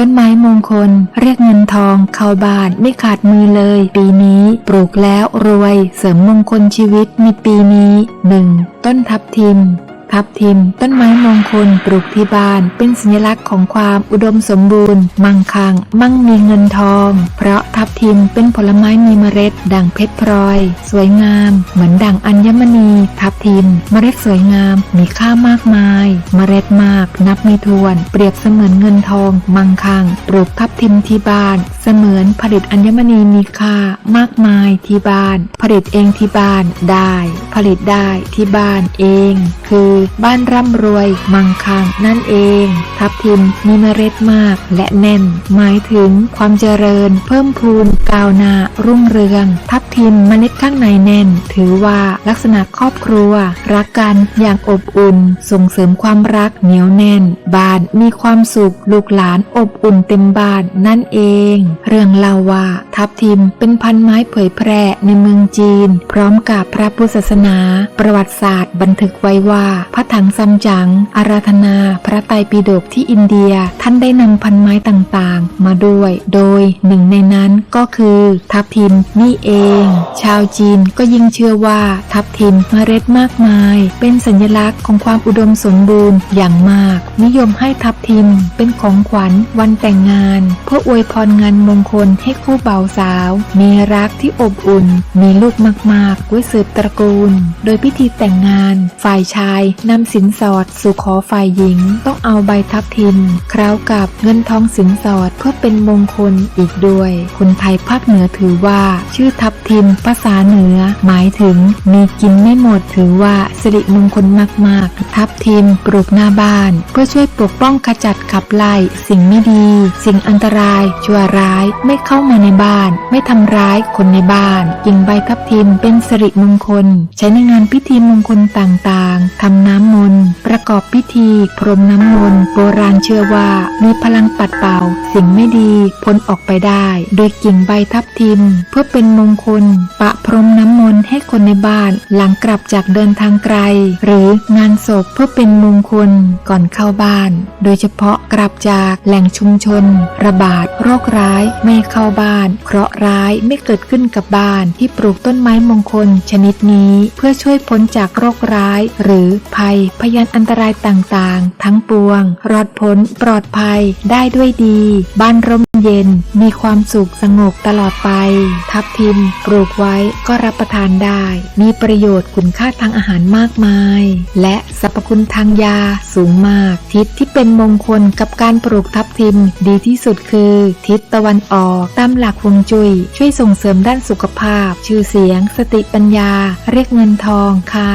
ต้นไม้มงคล เรียกเงินทอง เข้าบ้านไม่ขาดมือเลย ปีนี้ปลูกแล้วรวย เสริมมงคลชีวิตในปีนี้ 1. ต้นทับทิม ทับทิม ต้นไม้มงคลปลูกที่บ้าน เป็นสัญลักษณ์ของความอุดมสมบูรณ์ มั่งคั่งมั่งมีเงินทอง เพราะทับทิมเป็นผลไม้มีเมล็ด ดังเพชรพลอย สวยงาม เหมือนดังอัญมณี ทับทิม เมล็ดสวยงามมีค่ามากมาย เมล็ดมาก นับไม่ถ้วน เปรียบเสมือนเงินทอง มั่งคั่งปลูกทับทิมที่บ้าน เสมือนผลิตอัญมณีมีค่ามากมายที่บ้าน ผลิตเองที่บ้านได้ ผลิตได้ที่บ้านเอง คือบ้านร่ำรวย มั่งคั่งนั่นเอง ทับทิมมีเมล็ดมากและแน่น หมายถึงความเจริญ เพิ่มพูนก้าวหน้ารุ่งเรือง ทับทิมเมล็ดข้างในแน่น ถือว่าลักษณะครอบครัว รักกันอย่างอบอุ่น ส่งเสริมความรักเหนียวแน่น บ้านมีความสุขลูกหลานอบอุ่นเต็มบ้านนั่นเอง เรื่องเล่าว่าทับทิมเป็นพันไม้เผยแพร่ในเมืองจีน พร้อมกับพระพุทธศาสนา ประวัติศาสตร์บันทึกไว้ว่าพระถังซัมจั๋งอาราธนา พระไตรปิฎกที่อินเดีย ท่านได้นำพันไม้ต่างๆ มาด้วย โดยหนึ่งในนั้นก็คือทับทิมนี่เอง ชาวจีนก็ยิ่งเชื่อว่าทับทิมเมล็ดมากมาย เป็นสัญลักษณ์ของความอุดมสมบูรณ์อย่างมาก นิยมให้ทับทิมเป็นของขวัญวันแต่งงาน เพื่ออวยพรงานมงคลให้คู่บ่าวสาว มีรักที่อบอุ่น มีลูกมากๆไว้สืบตระกูล โดยพิธีแต่งงาน ฝ่ายชายนำสินสอดสู่ขอฝ่ายหญิง ต้องเอาใบทับทิมคราวกับเงินทองสินสอดเพื่อเป็นมงคลอีกด้วย คนไทยภาคเหนือถือว่า ชื่อทับทิมภาษาเหนือ หมายถึงมีกินไม่หมดถือว่าสิริมงคลมากๆ ทับทิมปลูกหน้าบ้าน เพื่อช่วยปกป้องขจัดขับไล่สิ่งไม่ดี สิ่งอันตราย ชั่วร้ายไม่เข้ามาในบ้าน ไม่ทำร้ายคนในบ้านกิ่งใบทับทิมเป็นสิริมงคล ใช้ในงานพิธีมงคลต่างๆทำน้ำมนต์ประกอบพิธีพรมน้ำมนต์โบราณเชื่อว่ามีพลังปัดเป่า สิ่งไม่ดีพ้นออกไปได้โดยกิ่งใบทับทิม เพื่อเป็นมงคล ปะพรมน้ำมนต์ให้คนในบ้านหลังกลับจากเดินทางไกล หรืองานศพเพื่อเป็นมงคลก่อนเข้าบ้าน โดยเฉพาะกลับจากแหล่งชุมชน ระบาดโรคร้ายไม่เข้าบ้าน เคราะห์ร้ายไม่เกิดขึ้นกับบ้านที่ปลูกต้นไม้มงคลชนิดนี้ เพื่อช่วยพ้นจากโรคร้ายหรือภัย พยานอันตรายต่างๆ ทั้งปวง รอดพ้น ปลอดภัย ได้ด้วยดี บ้านร่มเย็น มีความสุขสงบตลอดไป ทับทิมปลูกไว้ก็รับประทานได้ มีประโยชน์คุณค่าทางอาหารมากมาย และสรรพคุณทางยาสูงมาก ทิศที่เป็นมงคลกับการปลูกทับทิมดีที่สุดคือ ทิศตะวันออกตามหลักฮวงจุย้ยช่วยส่งเสริมด้านสุขภาพ ชื่อเสียง สติปัญญา เรียกเงินทองค่ะ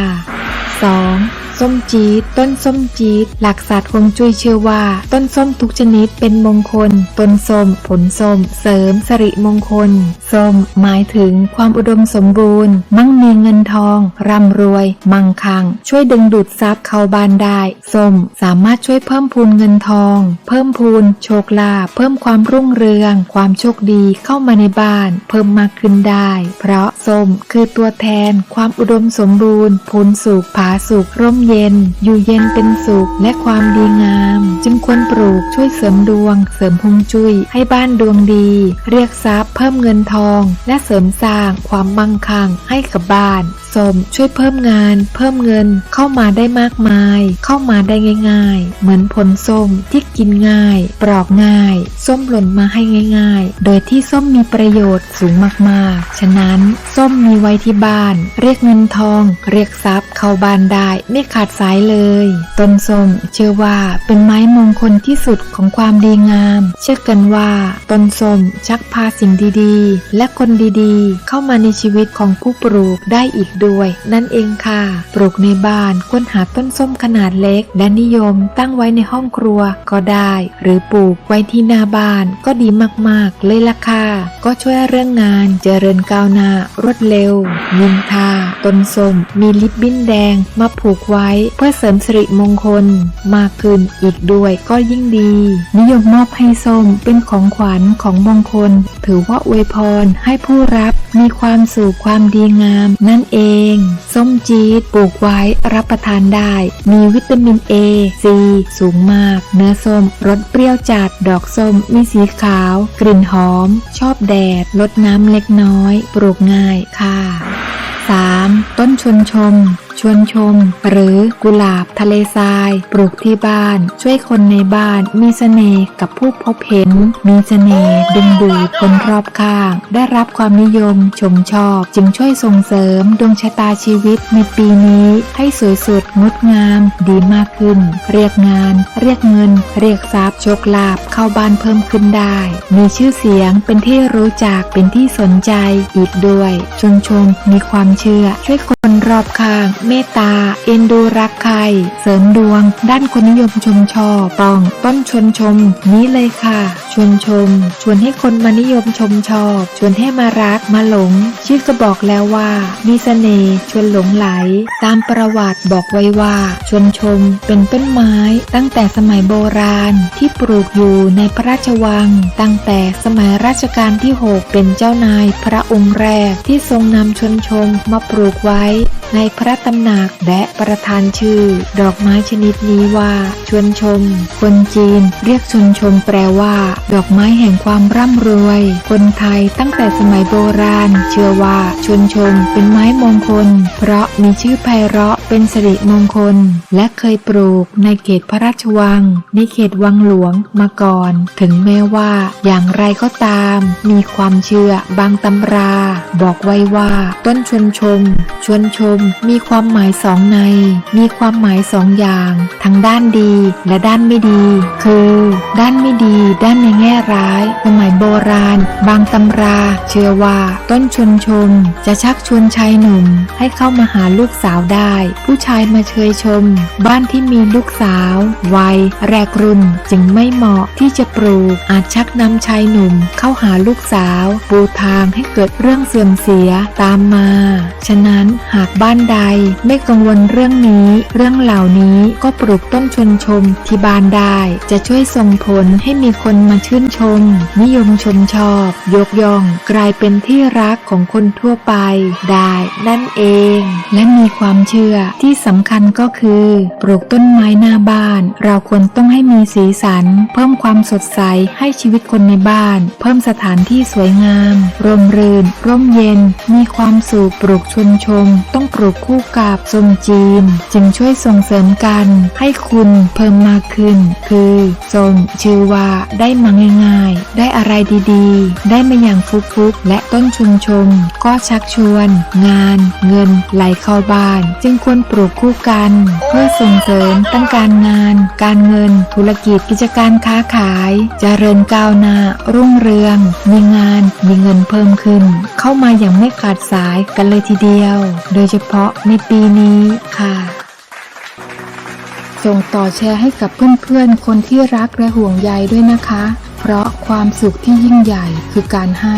2. ส้มจี๊ด ต้นส้มจี๊ด หลักศาสตร์ฮวงจุ้ยเชื่อว่า ต้นส้มทุกชนิดเป็นมงคล ต้นส้ม ผลส้ม เสริมสริมงคล ส้ม หมายถึงความอุดมสมบูรณ์ มั่งมีเงินทอง ร่ำรวย มั่งคั่ง ช่วยดึงดูดทรัพย์เข้าบ้านได้ ส้ม สามารถช่วยเพิ่มพูนเงินทอง เพิ่มพูน โชคลาภ เพิ่มความรุ่งเรือง ความโชคดีเข้ามาในบ้าน เพิ่มมากขึ้นได้ เพราะส้มคือตัวแทน ความอุดมสมบูรณ์พูนสุขผาสุขร่มเย็นอยู่เย็นเป็นสุขและความดีงาม จึงควรปลูกช่วยเสริมดวง เสริมพงจุ้ยให้บ้านดวงดี เรียกทรัพย์เพิ่มเงินทอง และเสริมสร้างความมั่งคั่งให้กับบ้าน สมช่วยเพิ่มงาน เพิ่มเงินเข้ามาได้มากมาย เข้ามาได้ง่าย ๆ เหมือนผลส้มที่กินง่าย ปลอกง่าย ส้มหล่นมาให้ง่าย ๆ โดยที่ส้มมีประโยชน์สูงมากๆ ฉะนั้นส้มมีไว้ที่บ้าน เรียกเงินทอง เรียกทรัพย์ เข้าบ้านได้ไม่ขาดสายเลยต้นส้มเชื่อว่าเป็นไม้มงคลที่สุดของความดีงาม เชื่อกันว่าต้นส้มชักพาสิ่งดีๆ และคนดีๆ เข้ามาในชีวิตของผู้ปลูกได้อีกด้วย นั่นเองค่ะ ปลูกในบ้านควรหาต้นส้มขนาดเล็ก และนิยมตั้งไว้ในห้องครัวก็ได้ หรือปลูกไว้ที่หน้าบ้านก็ดีมากๆ เลยล่ะค่ะ ก็ช่วยเรื่องงานเจริญก้าวหน้ารวดเร็ว ยิงทาต้นส้มมีลิปบิ้นแดงมาผูกไว้เพื่อเสริมสิริมงคล มากขึ้นอีกด้วยก็ยิ่งดี นิยมมอบให้ส้มเป็นของขวัญของมงคล ถือว่าอวยพรให้ผู้รับมีความสุขความดีงามนั่นเองง ส้มจี๊ดปลูกไว้รับประทานได้ มีวิตามิน A C สูงมาก เนื้อส้มรสเปรี้ยวจัด ดอกส้มมีสีขาว กลิ่นหอม ชอบแดดลดน้ำเล็กน้อย ปลูกง่ายค่ะ 3. ต้นชวนชม ชวนชม หรือกุหลาบทะเลทราย ปลูกที่บ้าน ช่วยคนในบ้าน มีเสน่ห์กับผู้พบเห็น มีเสน่ห์ดึงดูดคนรอบข้าง ได้รับความนิยมชมชอบ จึงช่วยส่งเสริมดวงชะตาชีวิตในปีนี้ ให้สวยสดงดงาม ดีมากขึ้น เรียกงาน เรียกเงิน เรียกทรัพย์โชคลาภเข้าบ้านเพิ่มขึ้นได้ มีชื่อเสียงเป็นที่รู้จักเป็นที่สนใจอีกด้วยชวนชมมีความเชื่อช่วยคนรอบข้างเมตตา เอ็นดูรักใคร เสริมดวง ด้านคนนิยมชมชอบต้องต้นชนชม นี้เลยค่ะ ชวนชม ชวนให้คนมานิยมชมชอบ ชวนให้มารักมาหลง ชื่อก็บอกแล้วว่า มีเสน่ห์ชวนหลงไหล ตามประวัติบอกไว้ว่า ชวนชมเป็นต้นไม้ตั้งแต่สมัยโบราณที่ปลูกอยู่ในพระราชวัง ตั้งแต่สมัยรัชกาลที่ 6 เป็นเจ้านายพระองค์แรกที่ทรงนำชวนชมมาปลูกไว้ ในพระตำหนักและประธานชื่อ ดอกไม้ชนิดนี้ว่า ชวนชม คนจีนเรียกชวนชมแปลว่าดอกไม้แห่งความร่ำรวย คนไทยตั้งแต่สมัยโบราณ เชื่อว่าชวนชมเป็นไม้มงคล เพราะมีชื่อไพเราะ เป็นสิริมงคล และเคยปลูกในเขตพระราชวัง ในเขตวังหลวงมาก่อน ถึงแม้ว่าอย่างไรก็ตาม มีความเชื่อบางตำรา บอกไว้ว่า ต้นชวนชม ชวนชม มีความหมายสองใน มีความหมายสองอย่าง ทั้งด้านดีและด้านไม่ดี คือ ด้านไม่ดี ด้านในแง่ร้าย สมัยโบราณ บางตำรา เชื่อว่าต้นชวนชม จะชักชวนชายหนุ่มให้เข้ามาหาลูกสาวได้ผู้ชายมาเชยชม บ้านที่มีลูกสาว วัย แรกรุ่นจึงไม่เหมาะที่จะปลูกอาจชักนำชายหนุ่มเข้าหาลูกสาว ปูทางให้เกิดเรื่องเสื่อมเสียตามมา ฉะนั้นหากบ้านใดไม่กังวลเรื่องนี้ เรื่องเหล่านี้ก็ปลูกต้นชวนชมที่บ้านได้ จะช่วยส่งผลให้มีคนมาชื่นชม นิยมชมชอบ ยกย่อง กลายเป็นที่รักของคนทั่วไปได้นั่นเอง และมีความเชื่อที่สำคัญก็คือ ปลูกต้นไม้หน้าบ้าน เราควรต้องให้มีสีสัน เพิ่มความสดใสให้ชีวิตคนในบ้าน เพิ่มสถานที่สวยงามร่มรื่น ร่มเย็น มีความสุขปลูกชวนชม ต้องปลูกคู่กับส้มจีน จึงช่วยส่งเสริมกันให้คุณเพิ่มมากขึ้น คือส้มชื่อว่าได้มาง่ายๆ ได้อะไรดีๆ ได้มาอย่างฟุกๆ และต้นชุมชม ก็ชักชวน งาน เงินไหลเข้าบ้าน จึงควรปลูกคู่กัน เพื่อส่งเสริมตั้งการงาน การเงิน ธุรกิจกิจการค้าขายเจริญก้าวหน้า รุ่งเรือง มีงานมีเงินเพิ่มขึ้น เข้ามาอย่างไม่ขาดสายกันเลยทีเดียว โดยเฉพาะในปีนี้ค่ะส่งต่อแชร์ให้กับเพื่อนๆ คนที่รักและห่วงใยด้วยนะคะ เพราะความสุขที่ยิ่งใหญ่คือการให้